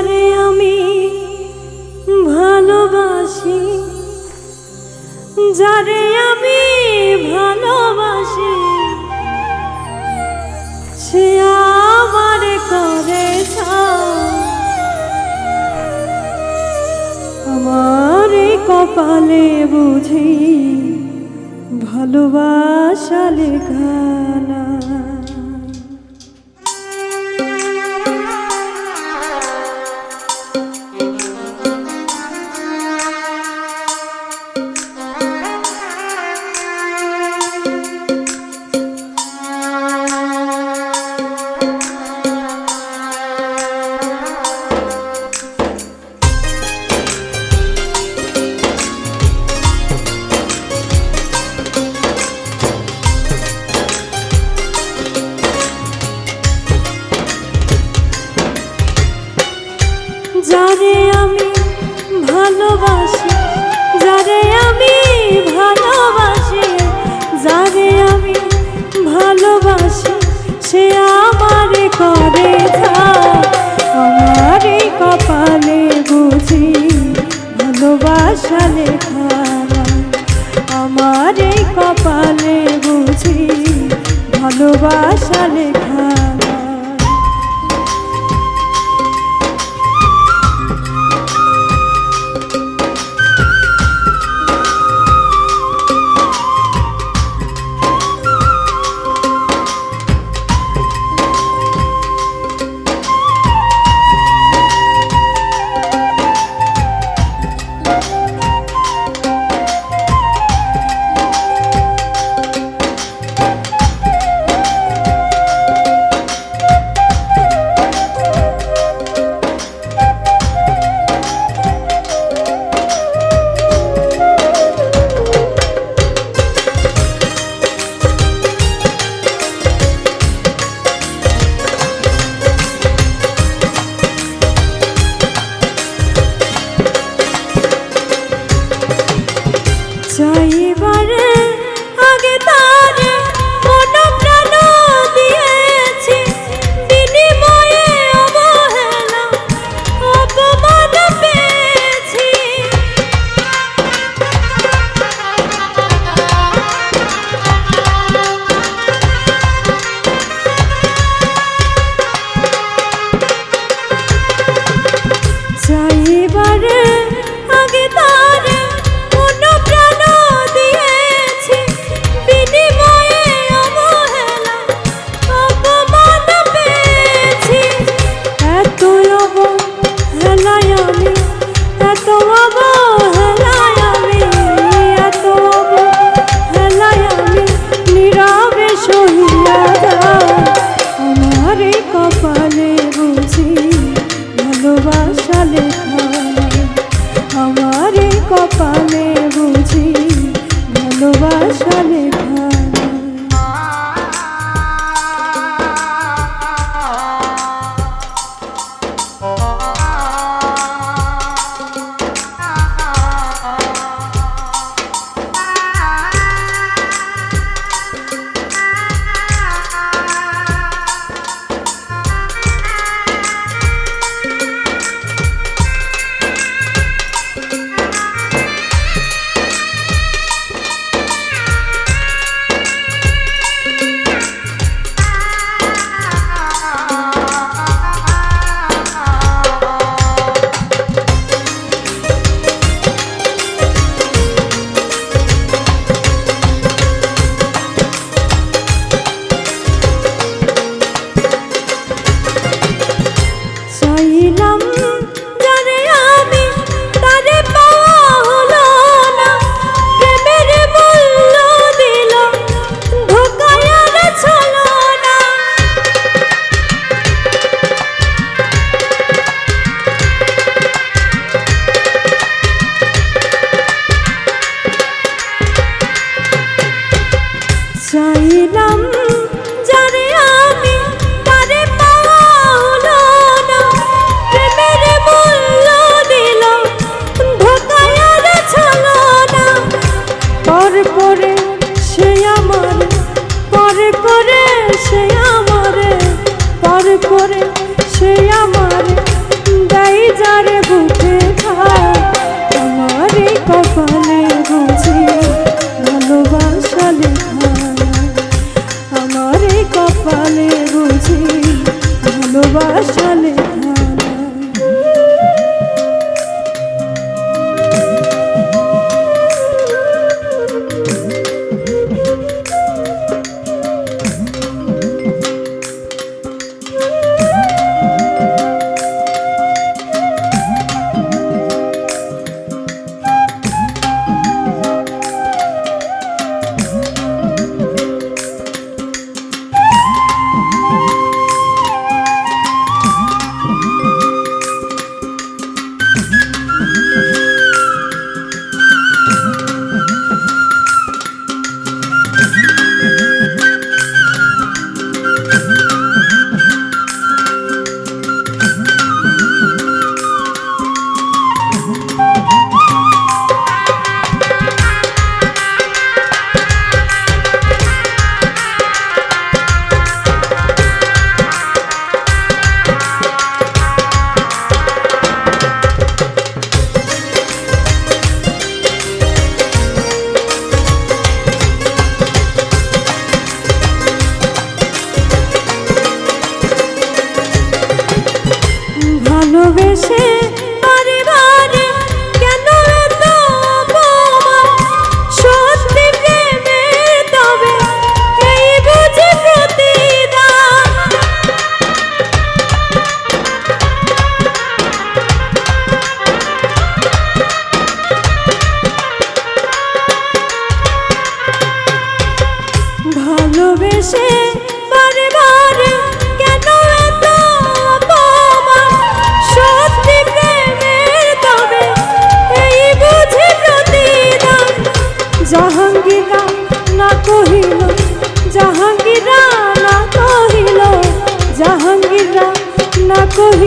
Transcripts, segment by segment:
যারে আমি ভালোবাসি। যারে আমি ভালোবাসি সে আমার করে আমার কপালে বুঝি ভালোবাসা লেখা ভালোবাসা লেখা আমার কপালে বুঝি ভালোবাসা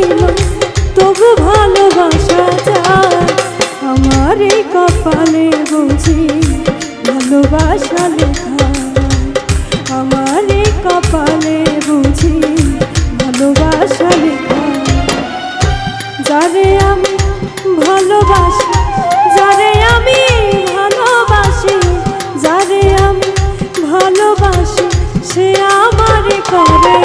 ছিল তবু ভালোবাসা যায় আমার এই কপালে বুঝি ভালোবাসা লেখা। আমার এই কপালে বুঝি ভালোবাসা লেখা। যারে আমি ভালোবাসি, যারে আমি ভালোবাসি, যারে আমি ভালোবাসি, সে আমারে করে।